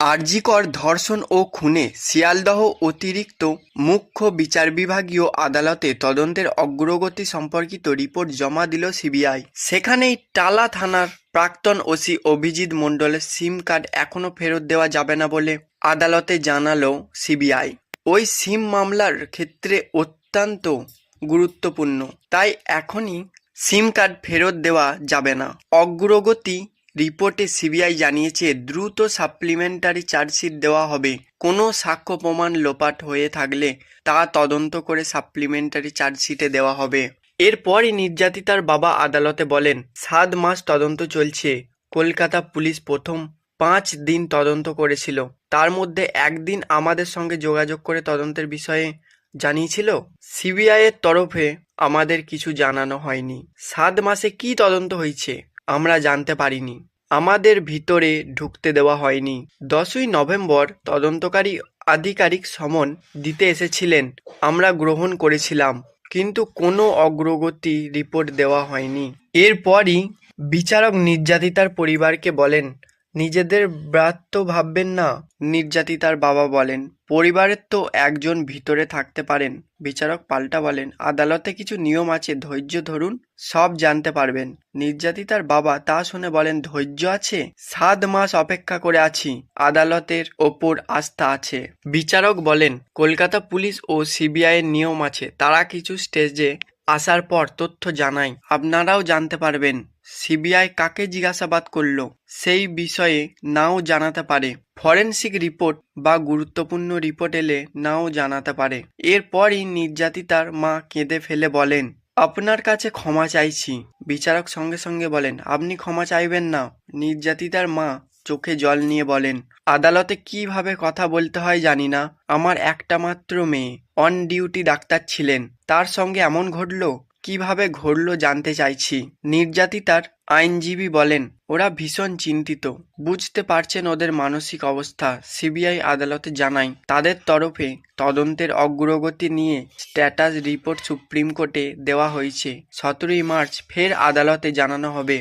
আরজিকর ধর্ষণ ও খুনে শিয়ালদহ অতিরিক্ত মুখ্য বিচার বিভাগীয় আদালতে তদন্তের অগ্রগতি সম্পর্কিত রিপোর্ট জমা দিল সিবিআই। সেখানেই টালা থানার প্রাক্তন ওসি অভিজিৎ মণ্ডলের সিম কার্ড এখনও ফেরত দেওয়া যাবে না বলে আদালতে জানালো সিবিআই। ওই সিম মামলার ক্ষেত্রে অত্যন্ত গুরুত্বপূর্ণ, তাই এখনই সিম কার্ড ফেরত দেওয়া যাবে না। অগ্রগতি রিপোর্টে সিবিআই জানিয়েছে, দ্রুত সাপ্লিমেন্টারি চার্জশিট দেওয়া হবে। কোনো সাক্ষ্য প্রমাণ লোপাট হয়ে থাকলে তা তদন্ত করে সাপ্লিমেন্টারি চার্জশিটে দেওয়া হবে। এরপরই নির্যাতিতার বাবা আদালতে বলেন, সাত মাস তদন্ত চলছে। কলকাতা পুলিশ প্রথম পাঁচ দিন তদন্ত করেছিল। তার মধ্যে একদিন আমাদের সঙ্গে যোগাযোগ করে তদন্তের বিষয়ে জানিয়েছিল। সিবিআই এর তরফে আমাদের কিছু জানানো হয়নি। সাত মাসে কি তদন্ত হয়েছে, আমরা জানতে পারিনি। আমাদের ভিতরে ঢুকতে দেওয়া হয়নি। দশই নভেম্বর তদন্তকারী আধিকারিক সমন দিতে এসেছিলেন। আমরা গ্রহণ করেছিলাম, কিন্তু কোনো অগ্রগতি রিপোর্ট দেওয়া হয়নি। এরপরই বিচারক নির্যাতিতার পরিবারকে বলেন নিজেদের ব্রাত্য ভাববেন না, নির্যাতিতার বাবা বলেন। পরিবারের তো একজন ভিতরে থাকতে পারেন, বিচারক পাল্টা বলেন। আদালতে কিছু নিয়ম আছে, ধৈর্য ধরুন, সব জানতে পারবেন। নির্যাতিতার বাবা তা শুনে বলেন, ধৈর্য আছে? সাত মাস অপেক্ষা করে আছি। আদালতের ওপর আস্থা আছে। বিচারক বলেন, কলকাতা পুলিশ ও সিবিআই এর নিয়ম আছে। তারা কিছু স্টেজে আসার পর তথ্য জানায় আপনারাও জানতে পারবেন, সিবিআই কাকে জিজ্ঞাসাবাদ করল, সেই বিষয়ে নাও জানাতে পারে। ফরেন্সিক রিপোর্ট বা গুরুত্বপূর্ণ রিপোর্ট এলে নাও জানাতে পারে। এরপরই নির্যাতিতার মা কেঁদে ফেলে বলেন, আপনার কাছে ক্ষমা চাইছি। বিচারক সঙ্গে সঙ্গে বলেন, আপনি ক্ষমা চাইবেন না। নির্যাতিতার মা চোখে জল নিয়ে বলেন, আদালতে কীভাবে কথা বলতে হয় জানি না। আমার একটা মাত্র মেয়ে। অন ডিউটি ডাক্তার ছিলেন। তার সঙ্গে এমন ঘটল? কীভাবে ঘটলো জানতে চাইছি। নির্যাতিতার আইনজীবী বলেন, ওরা ভীষণ চিন্তিত। বুঝতে পারছেন ওদের মানসিক অবস্থা। সিবিআই আদালতে জানায় তাদের তরফে তদন্তের অগ্রগতি নিয়ে স্ট্যাটাস রিপোর্ট সুপ্রিম কোর্টে দেওয়া হয়েছে। সতেরোই মার্চ ফের আদালতে জানানো হবে।